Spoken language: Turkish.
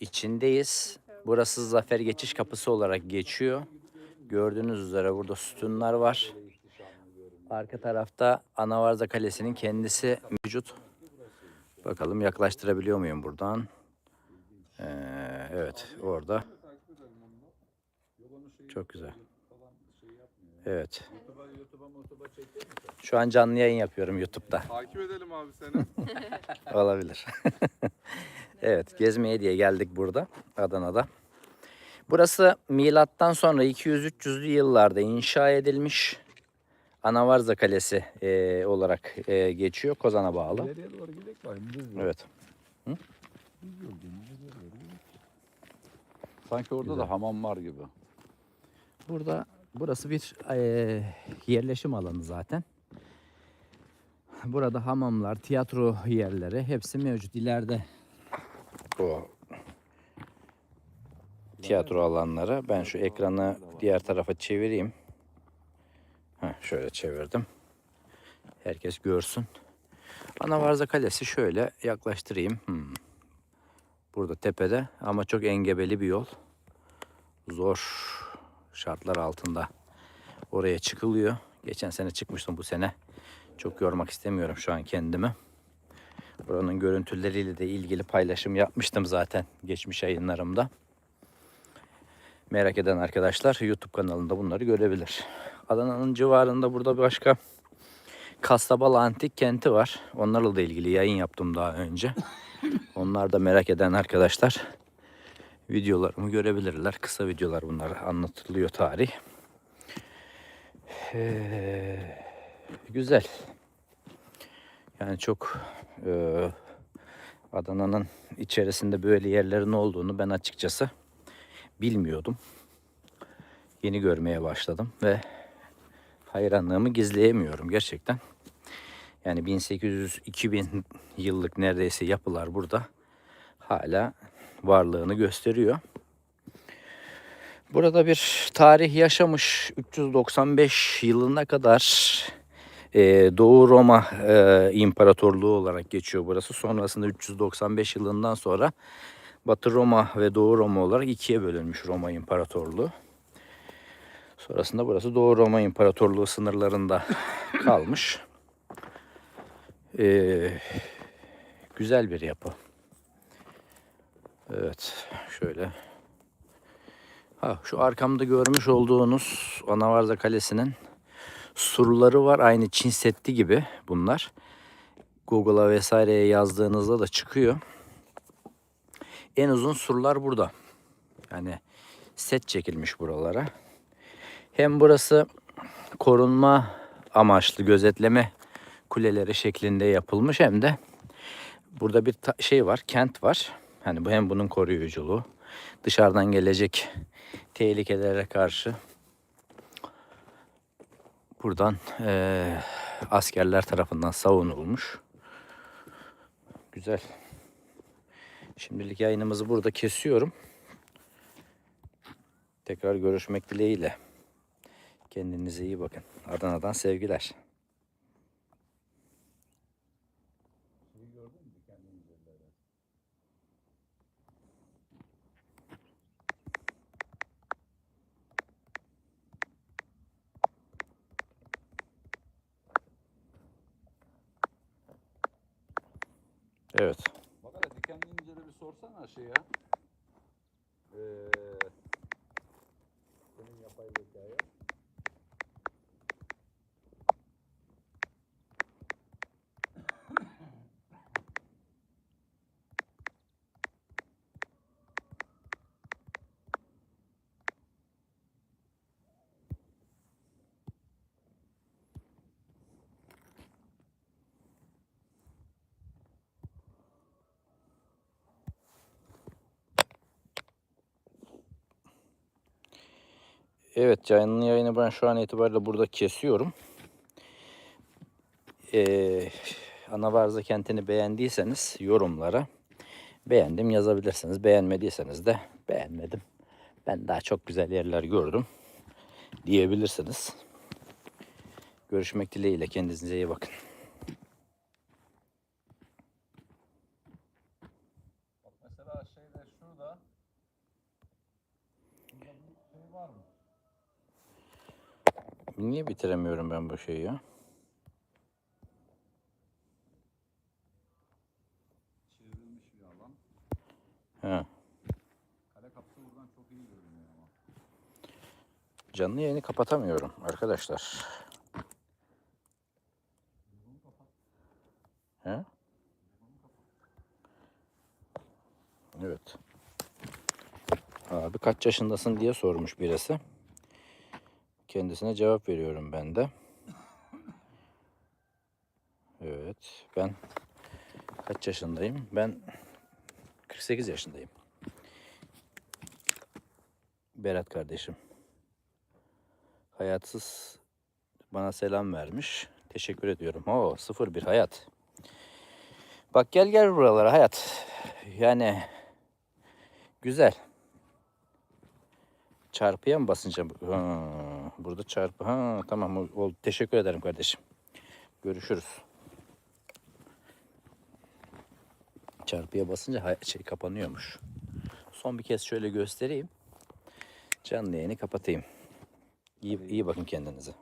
içindeyiz. Burası Zafer Geçiş Kapısı olarak geçiyor. Gördüğünüz üzere burada sütunlar var. Arka tarafta Anavarza Kalesi'nin kendisi mevcut. Bakalım yaklaştırabiliyor muyum buradan? Ee, evet orada. Çok güzel. Evet. Şu an canlı yayın yapıyorum YouTube'da. Takip edelim abi seni. Olabilir. evet, gezmeye diye geldik burada Adana'da. Burası milattan sonra 200-300'lü yıllarda inşa edilmiş Anavarza Kalesi eee, olarak eee, geçiyor. Kozan'a bağlı. İleriye doğru gidelim bakayım. Düz yol. Evet. Düz yol değil, düz yol doğru gidelim. Sanki orada da hamam var gibi. Burada burası bir eee, yerleşim alanı zaten. Burada hamamlar, tiyatro yerleri hepsi mevcut. İleride o tiyatro alanları. Ben şu ekranı diğer tarafa çevireyim. Heh, şöyle çevirdim. Herkes görsün. Anavarza Kalesi şöyle yaklaştırayım. Hmm. Burada tepede ama çok engebeli bir yol. Zor şartlar altında oraya çıkılıyor. Geçen sene çıkmıştım bu sene. Çok yormak istemiyorum şu an kendimi. Buranın görüntüleriyle de ilgili paylaşım yapmıştım zaten geçmiş yayınlarımda. Merak eden arkadaşlar YouTube kanalında bunları görebilir. Adana'nın civarında burada başka Kastabal Antik Kenti var. Onlarla da ilgili yayın yaptım daha önce. Onlar da merak eden arkadaşlar videolarımı görebilirler. Kısa videolar bunlar anlatılıyor tarih. Ee, güzel. Yani çok e, Adana'nın içerisinde böyle yerlerin olduğunu ben açıkçası bilmiyordum. Yeni görmeye başladım ve hayranlığımı gizleyemiyorum gerçekten. Yani 1800-2000 yıllık neredeyse yapılar burada hala varlığını gösteriyor. Burada bir tarih yaşamış 395 yılına kadar e, Doğu Roma e, İmparatorluğu olarak geçiyor burası. Sonrasında 395 yılından sonra Batı Roma ve Doğu Roma olarak ikiye bölünmüş Roma İmparatorluğu. Sonrasında burası Doğu Roma İmparatorluğu sınırlarında kalmış. Ee, güzel bir yapı. Evet, şöyle. Ha, şu arkamda görmüş olduğunuz Anavarza Kalesi'nin surları var. Aynı Çin Seddi gibi bunlar. Google'a vesaireye yazdığınızda da çıkıyor. En uzun surlar burada. Yani set çekilmiş buralara. Hem burası korunma amaçlı gözetleme kuleleri şeklinde yapılmış hem de burada bir şey var, kent var. Hani bu hem bunun koruyuculuğu, dışarıdan gelecek tehlikelere karşı buradan eee, askerler tarafından savunulmuş. Güzel. Şimdilik yayınımızı burada kesiyorum. Tekrar görüşmek dileğiyle. Kendinize iyi bakın. Adana'dan sevgiler. Evet. Bak hele dikenli incele bir sorsana şey ya. Ee, senin yapay zekaya. Evet canlı yayını ben şu an itibariyle burada kesiyorum. Ee, Anavarza kentini beğendiyseniz yorumlara beğendim yazabilirsiniz. Beğenmediyseniz de beğenmedim. Ben daha çok güzel yerler gördüm diyebilirsiniz. Görüşmek dileğiyle kendinize iyi bakın. Bak mesela şeyde şu canlı da. Burada bir şey var mı? Niye bitiremiyorum ben bu şeyi ya? Çevrilmiş bir alan. He. Kale kapısı buradan çok iyi görünüyor ama. Canlı yayını kapatamıyorum arkadaşlar. He? Evet. Abi kaç yaşındasın diye sormuş birisi. Kendisine cevap veriyorum ben de. Evet. Ben kaç yaşındayım? Ben 48 yaşındayım. Berat kardeşim. Hayatsız bana selam vermiş. Teşekkür ediyorum. Oo 01 hayat. Bak gel gel buralara hayat. Yani güzel. Çarpıya mı basınca? Ha, burada çarpı. Ha tamam oldu. Teşekkür ederim kardeşim. Görüşürüz. Çarpıya basınca şey kapanıyormuş. Son bir kez şöyle göstereyim. Canlı yayını kapatayım. İyi, iyi bakın kendinize.